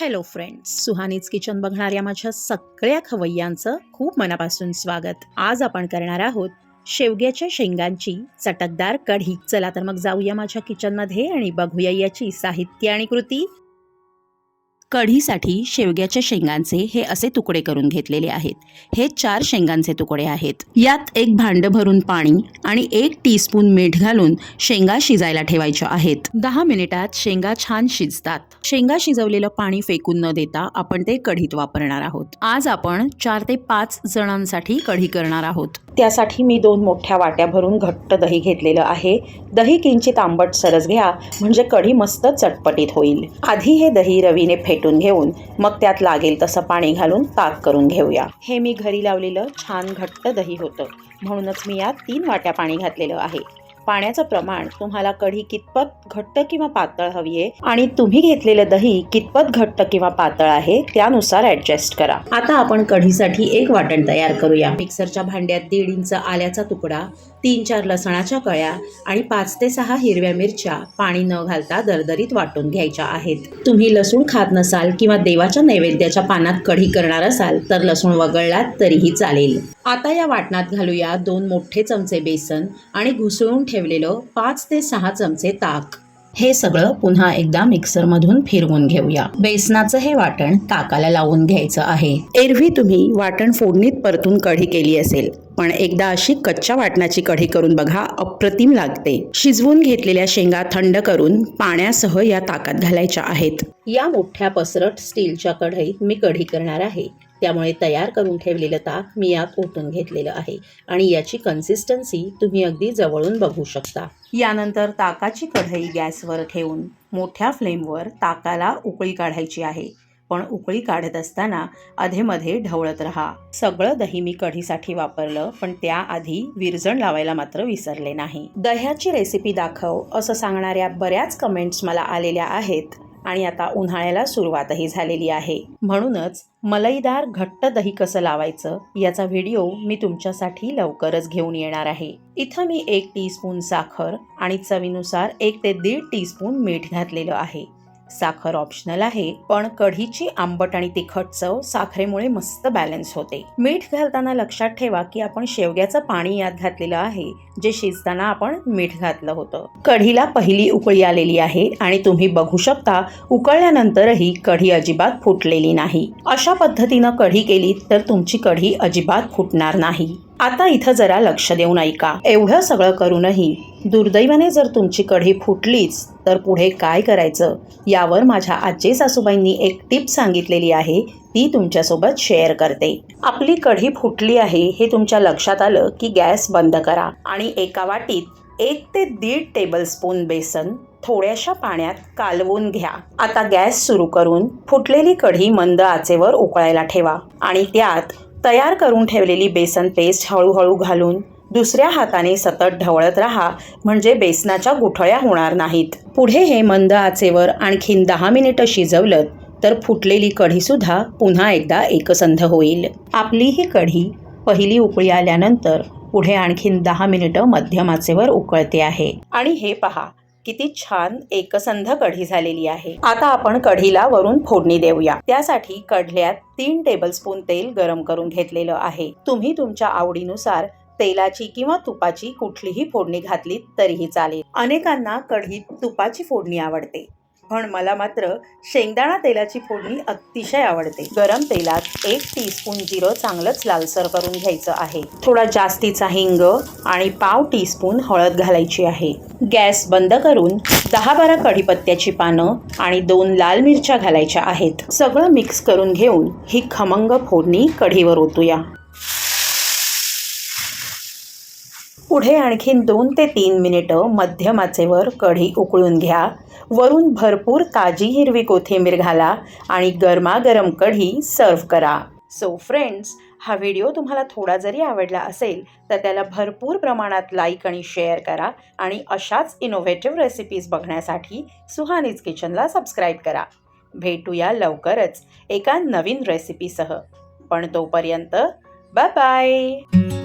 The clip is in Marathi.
हॅलो फ्रेंड्स सुहानीच किचन बघणाऱ्या माझ्या सगळ्या खवय्यांचं खूप मनापासून स्वागत. आज आपण करणार आहोत शेवग्याच्या शेंगांची चटकदार कढी. चला तर मग जाऊया माझ्या किचनमध्ये आणि बघूया याची साहित्य आणि कृती. कढीसाठी शेवग्याच्या शेंगांचे हे असे तुकडे करून घेतलेले आहेत. हे चार शेंगांचे तुकडे आहेत. यात एक भांडं भरून पाणी आणि एक टीस्पून मीठ घालून शेंगा शिजायला ठेवायच्या आहेत. दहा मिनिटात शेंगा छान शिजतात. शेंगा शिजवलेलं पाणी फेकून न देता आपण ते कढीत वापरणार आहोत. आज आपण चार ते पाच जणांसाठी कढी करणार आहोत. त्यासाठी मी दोन मोठ्या वाट्या भरून घट्ट दही घेतलेलं आहे. दही किंचित आंबट सरस घ्या म्हणजे कढी मस्त चटपटीत होईल. आधी हे दही रवीने फेटून घेऊन मग त्यात लागेल तसं पाणी घालून ताक करून घेऊया. हे मी घरी लावलेलं छान घट्ट दही होतं. म्हणूनच मी यात तीन वाट्या पाणी घातलेलं आहे. पाण्याचं प्रमाण तुम्हाला कढी कितपत घट्ट किंवा पातळ हवी आहे आणि तुम्ही घेतलेलं दही कितपत घट्ट किंवा पातळ आहे त्यानुसार ऍडजस्ट करा. आता आपण कढीसाठी एक वाटण तयार करूया. मिक्सरच्या भांड्यात दीड इंच आल्याचा तुकडा तीन चार लसणाच्या कळ्या आणि पाच ते सहा हिरव्या मिरच्या पाणी न घालता दरदरीत वाटून घ्यायच्या आहेत. तुम्ही लसूण खात नसाल किंवा देवाच्या नैवेद्याच्या पानात कढी करणार असाल तर लसूण वगळलात तरीही चालेल. आता या वाटणात घालूया दोन मोठे चमचे बेसन आणि घुसळून ठेवलेलं पाच ते सहा चमचे ताक. हे सगळं पुन्हा एकदा मिक्सरमधून फिरवून घेऊया. बेसनाचं हे वाटण ताकाला लावून घ्यायचं आहे. एरवी तुम्ही वाटण फोडणीत परतून कढी केली असेल पण एकदा अशी कच्च्या वाटणाची कढी करून बघा अप्रतिम लागते. शिजवून घेतलेल्या शेंगा थंड करून पाण्यासह या ताकात घालायच्या आहेत. या मोठ्या पसरट स्टीलच्या कढईत मी कढी करणार आहे. त्यामुळे तयार करून ठेवलेलं ताक मी यात ओतून घेतलेलं आहे. आणि याची कन्सिस्टन्सी तुम्ही अगदी जवळून बघू शकता. यानंतर ताकाची कढई गॅसवर ठेवून मोठ्या फ्लेमवर ताकाला उकळी काढायची आहे. पण उकळी काढत असताना अधेमध्ये ढवळत राहा. सगळं दही मी कढीसाठी वापरलं पण त्याआधी विरजण लावायला मात्र विसरले नाही. दह्याची रेसिपी दाखव असं सांगणाऱ्या बऱ्याच कमेंट्स मला आलेल्या आहेत. आणि आता उन्हाळ्याला सुरुवातही झालेली आहे. म्हणूनच मलईदार घट्ट दही कसं लावायचं याचा व्हिडिओ मी तुमच्यासाठी लवकरच घेऊन येणार आहे. इथं मी एक टीस्पून साखर आणि चवीनुसार एक ते दीड टीस्पून मीठ घातलेलं आहे. साखर ऑप्शनल आहे पण कढीची आंबट आणि तिखट चव साखरेमुळे मस्त बॅलन्स होते. मीठ घालताना लक्षात ठेवा की आपण शेवग्याचं पाणी यात घातलेलं आहे जे शिजताना आपण मीठ घातलं होतं. कढीला पहिली उकळी आलेली आहे आणि तुम्ही बघू शकता उकळल्यानंतरही कढी अजिबात फुटलेली नाही. अशा पद्धतीनं कढी केली तर तुमची कढी अजिबात फुटणार नाही. आता इथं जरा लक्ष देऊन ऐका. एवढं सगळं करूनही दुर्दैवाने जर तुमची कढी फुटलीच तर पुढे काय करायचं? यावर माझ्या आजी सासूबाईंनी एक टिप सांगितलेली आहे ती तुमच्यासोबत शेअर करते. आपली कढी फुटली आहे हे तुमच्या लक्षात आलं की गॅस बंद करा आणि एका वाटीत एक ते दीड टेबलस्पून बेसन थोड्याशा पाण्यात कालवून घ्या. आता गॅस सुरू करून फुटलेली कढी मंद आचेवर उकळायला ठेवा आणि त्यात तयार करून ठेवलेली बेसन पेस्ट हळूहळू घालून दुसऱ्या हाताने सतत ढवळत राहा म्हणजे बेसनाच्या गुठळ्या होणार नाहीत. पुढे हे मंद आचेवर आणखीन दहा मिनिटं शिजवलं तर फुटलेली कढीसुद्धा पुन्हा एकदा एकसंध होईल. आपली ही कढी पहिली उकळी आल्यानंतर पुढे आणखीन दहा मिनिटं मध्यम आचेवर उकळते आहे. आणि हे पहा किती छान एकसंध कढी झालेली आहे. आता आपण कढीला वरून फोडणी देऊया. त्यासाठी कढल्यात तीन टेबलस्पून तेल गरम करून घेतलेलं आहे. तुम्ही तुमच्या आवडीनुसार तेलाची किंवा तुपाची कुठलीही फोडणी घातली तरीही चालेल. अनेकांना कढीत तुपाची फोडणी आवडते. पण मला मात्र शेंगदाणा तेलाची फोडणी अतिशय आवडते. गरम तेलात एक टीस्पून जिरं चांगलंच लालसर करून घ्यायचं आहे. थोडा जास्तीचा हिंग आणि पाव टीस्पून हळद घालायची आहे. गॅस बंद करून दहा बारा कढीपत्त्याची पानं आणि दोन लाल मिरच्या घालायच्या आहेत. सगळं मिक्स करून घेऊन ही खमंग फोडणी कढीवर ओतूया. पुढे आणखीन दोन ते तीन मिनिटं मध्यम आचेवर कढी उकळून घ्या. वरून भरपूर ताजी हिरवी कोथिंबीर घाला आणि गरमागरम कढी सर्व करा. सो फ्रेंड्स हा व्हिडिओ तुम्हाला थोडा जरी आवडला असेल तर त्याला भरपूर प्रमाणात लाईक आणि शेअर करा आणि अशाच इनोव्हेटिव्ह रेसिपीज बघण्यासाठी सुहानीज किचनला सबस्क्राईब करा. भेटूया लवकरच एका नवीन रेसिपीसह पण तोपर्यंत बाय बाय